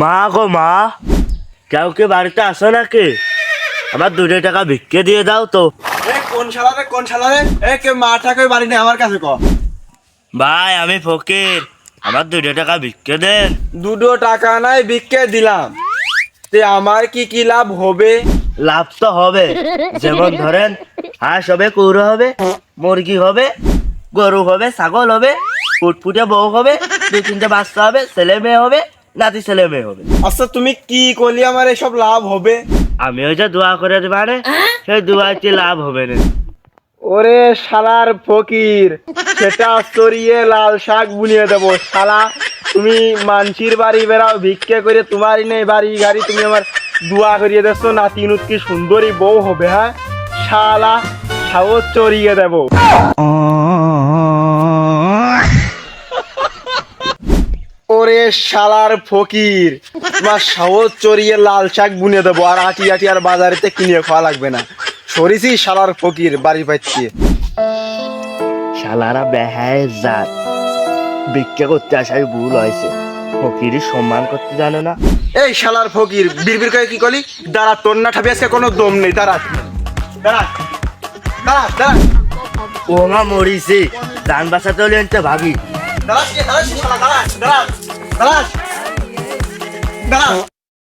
মা গো মা কেউ কি বাড়িতে আসো নাকি? আমার দুটো টাকা ভিক্ষে দিয়ে দাও তো। এ কোন শালারে কোন শালারে এ কে মাঠা কই বাড়ি নেই আমার কাছে ক। ভাই আমি ফকির। আমার দুটো টাকা ভিক্ষে দেন দুটো টাকা নাই বিক্কে দিলাম। তে আমার কি কি লাভ হবে? লাভ তো হবে। যেমন ধরেন হাঁস হবে কুড়ো হবে মুরগি হবে গরু হবে ছাগল হবে ফুটফুটে বউ হবে দু তিনটে বাচ্চা হবে ছেলে মেয়ে হবে নাতি ছেলে মেয়ে হবে। আচ্ছা তুমি কি করলি আমার এসব লাভ হবে? আমি ওই যে দোয়া করে মানে সেই দোয়াতে লাভ হবে না। ওরে শালার ফকির সেটা চড়িয়ে লাল শাক বুনিয়ে দেবো শালা। তুমি মানসির বাড়ি বেড়াও ভিক্ষে করে তোমারই নেই বাড়ি গাড়ি তুমি আমার দোয়া করিয়ে দেছ নাতি কি সুন্দরী বউ হবে হ্যাঁ? শালা সাহস চড়িয়ে দেবো। ওরে শালার ফকির। তোমার সাহস চড়িয়ে লাল শাক বুনে দেবো আর আটি আটি আর বাজারেতে কিনে খাওয়া লাগবে না। সরিছি শালার ফকির বাড়ি পাচ্ছি শালারা বেহায় জাত। ভিক্ষা করতে আসাই ভুল হয়েছে। ফকিরি সম্মান করতে জানে না? এই শালার ফকির বিড়বিড় করে কি করলি? দাঁড়া তোর না ঠাবি আজকে কোনো দম নেই দাঁড়া। দাঁড়া দাঁড়া দাঁড়া। ও মা মরিছি ধান বাঁচাতে হলে ভাবি দাঁড়া দাঁড়া দাঁড়া। দাঁড়া দাঁড়া দাঁড়া